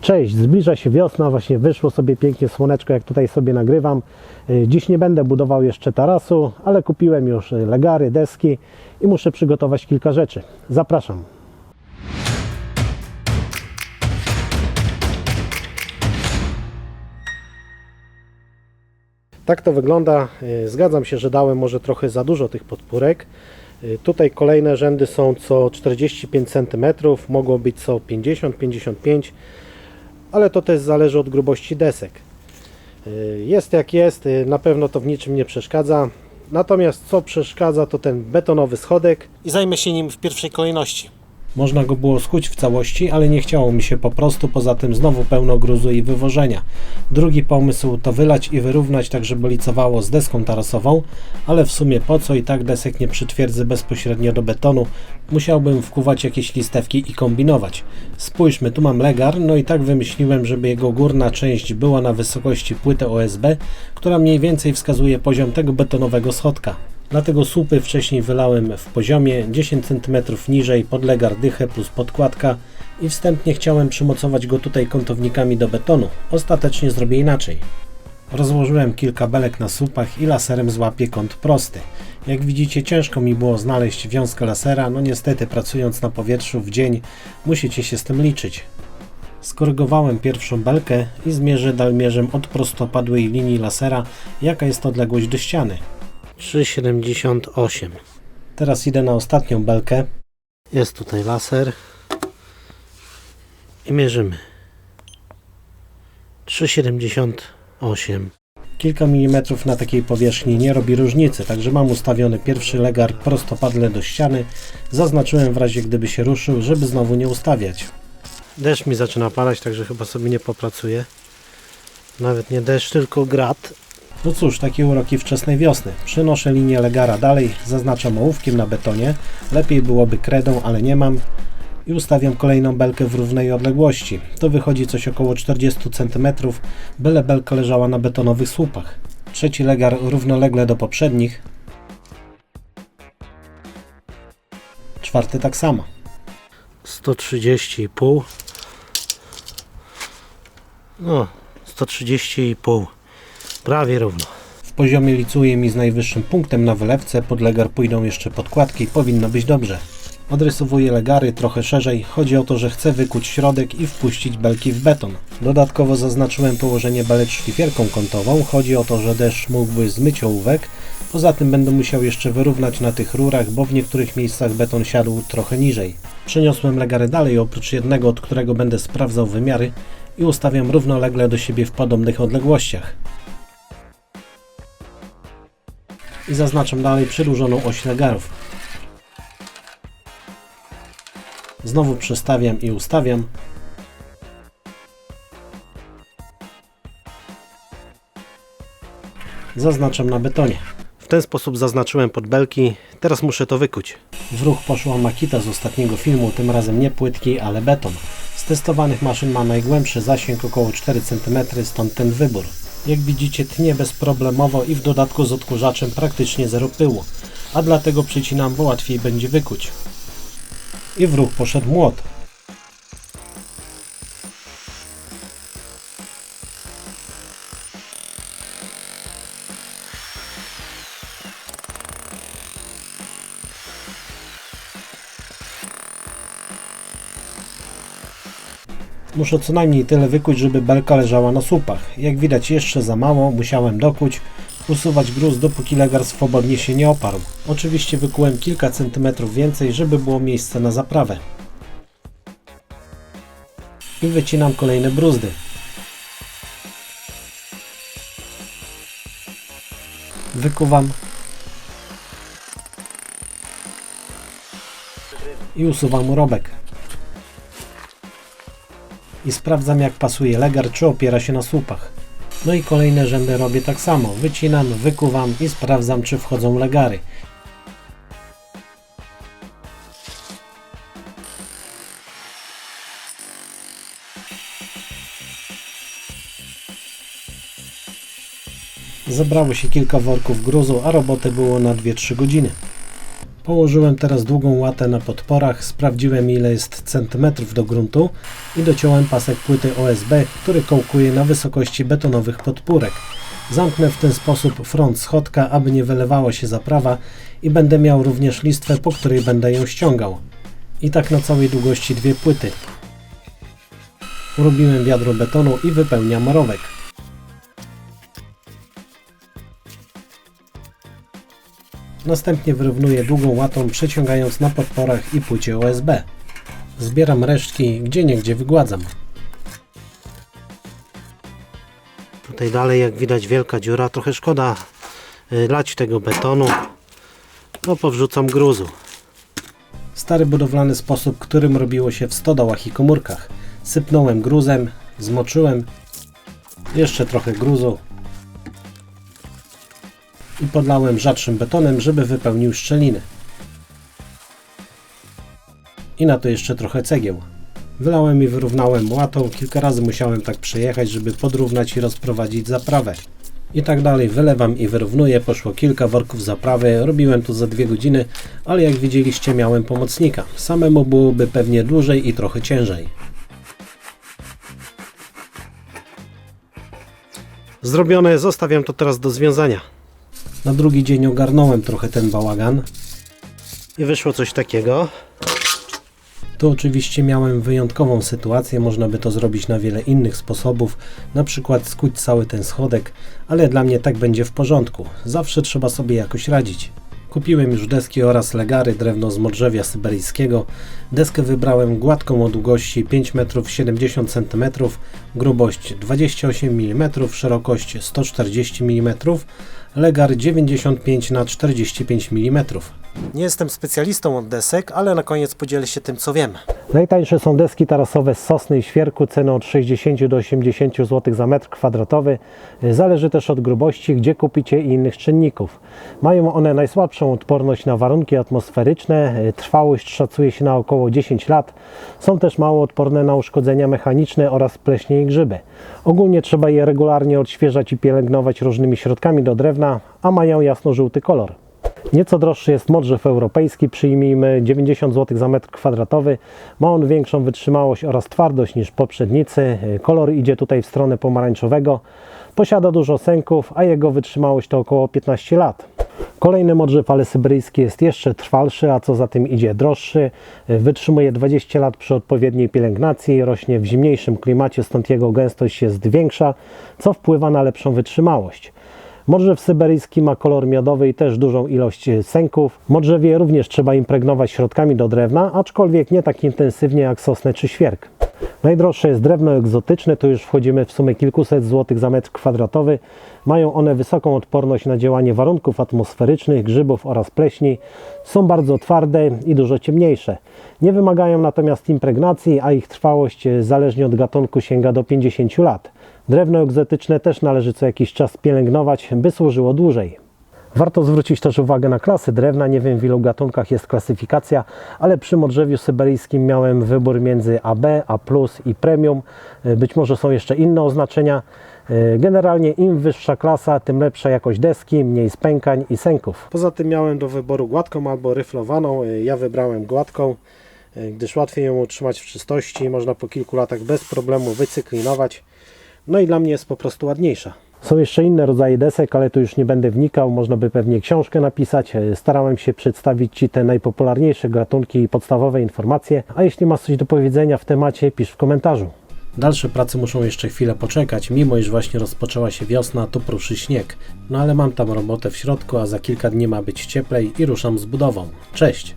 Cześć, zbliża się wiosna, właśnie wyszło sobie pięknie słoneczko, jak tutaj sobie nagrywam. Y, Dziś nie będę budował jeszcze tarasu, ale kupiłem już y, legary, deski i muszę przygotować kilka rzeczy. Zapraszam. Tak to wygląda. Y, Zgadzam się, że dałem może trochę za dużo tych podpórek. Tutaj kolejne rzędy są co 45 cm, mogło być co 50-55 ale to też zależy od grubości desek. Y, Jest jak jest, y, na pewno to w niczym nie przeszkadza. Natomiast co przeszkadza to ten betonowy schodek i zajmę się nim w pierwszej kolejności. Można go było skuć w całości, ale nie chciało mi się po prostu, poza tym znowu pełno gruzu i wywożenia. Drugi pomysł to wylać i wyrównać tak, żeby licowało z deską tarasową, ale w sumie po co i tak desek nie przytwierdzę bezpośrednio do betonu, musiałbym wkuwać jakieś listewki i kombinować. Spójrzmy, tu mam legar, no i tak wymyśliłem, żeby jego górna część była na wysokości płyty OSB, która mniej więcej wskazuje poziom tego betonowego schodka. Dlatego słupy wcześniej wylałem w poziomie 10 cm niżej pod legar dychę plus podkładka i wstępnie chciałem przymocować go tutaj kątownikami do betonu. Ostatecznie zrobię inaczej. Rozłożyłem kilka belek na słupach i laserem złapię kąt prosty. Jak widzicie ciężko mi było znaleźć wiązkę lasera, no niestety pracując na powietrzu w dzień musicie się z tym liczyć. Skorygowałem pierwszą belkę i zmierzę dalmierzem od prostopadłej linii lasera, jaka jest odległość do ściany. 3,78 Teraz idę na ostatnią belkę. Jest tutaj laser. I mierzymy. 3,78 Kilka milimetrów na takiej powierzchni nie robi różnicy, także mam ustawiony pierwszy legar prostopadle do ściany. Zaznaczyłem w razie gdyby się ruszył, żeby znowu nie ustawiać. Deszcz mi zaczyna padać, także chyba sobie nie popracuję. Nawet nie deszcz, tylko grat. No cóż, takie uroki wczesnej wiosny. Przenoszę linię legara dalej, zaznaczam ołówkiem na betonie. Lepiej byłoby kredą, ale nie mam. I ustawiam kolejną belkę w równej odległości. To wychodzi coś około 40 cm, byle belka leżała na betonowych słupach. Trzeci legar równolegle do poprzednich. Czwarty tak samo. 130,5 No, 130,5 Prawie równo. W poziomie licuje mi z najwyższym punktem na wylewce, pod legar pójdą jeszcze podkładki, powinno być dobrze. Odrysowuję legary trochę szerzej, chodzi o to, że chcę wykuć środek i wpuścić belki w beton. Dodatkowo zaznaczyłem położenie belek szlifierką kątową, chodzi o to, że deszcz mógłby zmyć ołówek, poza tym będę musiał jeszcze wyrównać na tych rurach, bo w niektórych miejscach beton siadł trochę niżej. Przeniosłem legary dalej, oprócz jednego, od którego będę sprawdzał wymiary i ustawiam równolegle do siebie w podobnych odległościach. I zaznaczam dalej przedłużoną oś legarów. Znowu przestawiam i ustawiam. Zaznaczam na betonie. W ten sposób zaznaczyłem podbelki, teraz muszę to wykuć. W ruch poszła makita z ostatniego filmu, tym razem nie płytki, ale beton. Z testowanych maszyn ma najgłębszy zasięg około 4 cm, stąd ten wybór. Jak widzicie tnie bezproblemowo i w dodatku z odkurzaczem praktycznie zero pyłu, a dlatego przycinam, bo łatwiej będzie wykuć. I w ruch poszedł młot. Muszę co najmniej tyle wykuć, żeby belka leżała na słupach. Jak widać jeszcze za mało, musiałem dokuć, usuwać gruz dopóki legar swobodnie się nie oparł. Oczywiście wykułem kilka centymetrów więcej, żeby było miejsce na zaprawę. I wycinam kolejne bruzdy. Wykuwam. I usuwam urobek i sprawdzam jak pasuje legar, czy opiera się na słupach. No i kolejne rzędy robię tak samo. Wycinam, wykuwam i sprawdzam czy wchodzą legary. Zebrało się kilka worków gruzu, a roboty było na 2-3 godziny. Położyłem teraz długą łatę na podporach, sprawdziłem ile jest centymetrów do gruntu, i dociąłem pasek płyty OSB, który kołkuje na wysokości betonowych podpórek. Zamknę w ten sposób front schodka, aby nie wylewało się zaprawa i będę miał również listwę, po której będę ją ściągał. I tak na całej długości dwie płyty. Urobiłem wiadro betonu i wypełniam rowek. Następnie wyrównuję długą łatą, przeciągając na podporach i płycie OSB. Zbieram resztki, gdzie niegdzie wygładzam. Tutaj dalej jak widać wielka dziura, trochę szkoda y, lać tego betonu. No powrzucam gruzu. Stary budowlany sposób, którym robiło się w stodołach i komórkach. Sypnąłem gruzem, zmoczyłem, jeszcze trochę gruzu i podlałem rzadszym betonem, żeby wypełnił szczeliny. I na to jeszcze trochę cegieł. Wylałem i wyrównałem łatą, kilka razy musiałem tak przejechać, żeby podrównać i rozprowadzić zaprawę. I tak dalej, wylewam i wyrównuję, poszło kilka worków zaprawy, robiłem to za dwie godziny, ale jak widzieliście miałem pomocnika. Samemu byłoby pewnie dłużej i trochę ciężej. Zrobione, zostawiam to teraz do związania. Na drugi dzień ogarnąłem trochę ten bałagan i wyszło coś takiego. Tu oczywiście miałem wyjątkową sytuację, można by to zrobić na wiele innych sposobów, na przykład skuć cały ten schodek, ale dla mnie tak będzie w porządku. Zawsze trzeba sobie jakoś radzić. Kupiłem już deski oraz legary, drewno z modrzewia syberyjskiego. Deskę wybrałem gładką o długości 5 m 70 cm, grubość 28 mm, szerokość 140 mm, legar 95 na 45 mm. Nie jestem specjalistą od desek, ale na koniec podzielę się tym, co wiem. Najtańsze są deski tarasowe z sosny i świerku, ceną od 60 do 80 zł za metr kwadratowy. Zależy też od grubości, gdzie kupicie i innych czynników. Mają one najsłabszą odporność na warunki atmosferyczne, trwałość szacuje się na około 10 lat. Są też mało odporne na uszkodzenia mechaniczne oraz pleśnie i grzyby. Ogólnie trzeba je regularnie odświeżać i pielęgnować różnymi środkami do drewna, a mają jasno-żółty kolor. Nieco droższy jest modrzew europejski, przyjmijmy 90 zł za metr kwadratowy. Ma on większą wytrzymałość oraz twardość niż poprzednicy. Kolor idzie tutaj w stronę pomarańczowego. Posiada dużo sęków, a jego wytrzymałość to około 15 lat. Kolejny modrzew, ale syberyjski jest jeszcze trwalszy, a co za tym idzie droższy. Wytrzymuje 20 lat przy odpowiedniej pielęgnacji, rośnie w zimniejszym klimacie, stąd jego gęstość jest większa, co wpływa na lepszą wytrzymałość. Modrzew syberyjski ma kolor miodowy i też dużą ilość sęków. Modrzewie również trzeba impregnować środkami do drewna, aczkolwiek nie tak intensywnie jak sosnę czy świerk. Najdroższe jest drewno egzotyczne, tu już wchodzimy w sumie kilkuset złotych za metr kwadratowy. Mają one wysoką odporność na działanie warunków atmosferycznych, grzybów oraz pleśni. Są bardzo twarde i dużo ciemniejsze. Nie wymagają natomiast impregnacji, a ich trwałość zależnie od gatunku sięga do 50 lat. Drewno egzotyczne też należy co jakiś czas pielęgnować, by służyło dłużej. Warto zwrócić też uwagę na klasy drewna. Nie wiem w ilu gatunkach jest klasyfikacja, ale przy modrzewiu syberyjskim miałem wybór między AB, A i Premium. Być może są jeszcze inne oznaczenia. Generalnie im wyższa klasa, tym lepsza jakość deski, mniej spękań i sęków. Poza tym miałem do wyboru gładką albo ryflowaną. Ja wybrałem gładką, gdyż łatwiej ją utrzymać w czystości. Można po kilku latach bez problemu wycyklinować. No i dla mnie jest po prostu ładniejsza. Są jeszcze inne rodzaje desek, ale tu już nie będę wnikał. Można by pewnie książkę napisać. Starałem się przedstawić Ci te najpopularniejsze gatunki i podstawowe informacje. A jeśli masz coś do powiedzenia w temacie, pisz w komentarzu. Dalsze prace muszą jeszcze chwilę poczekać, mimo iż właśnie rozpoczęła się wiosna, to pruszy śnieg. No ale mam tam robotę w środku, a za kilka dni ma być cieplej i ruszam z budową. Cześć!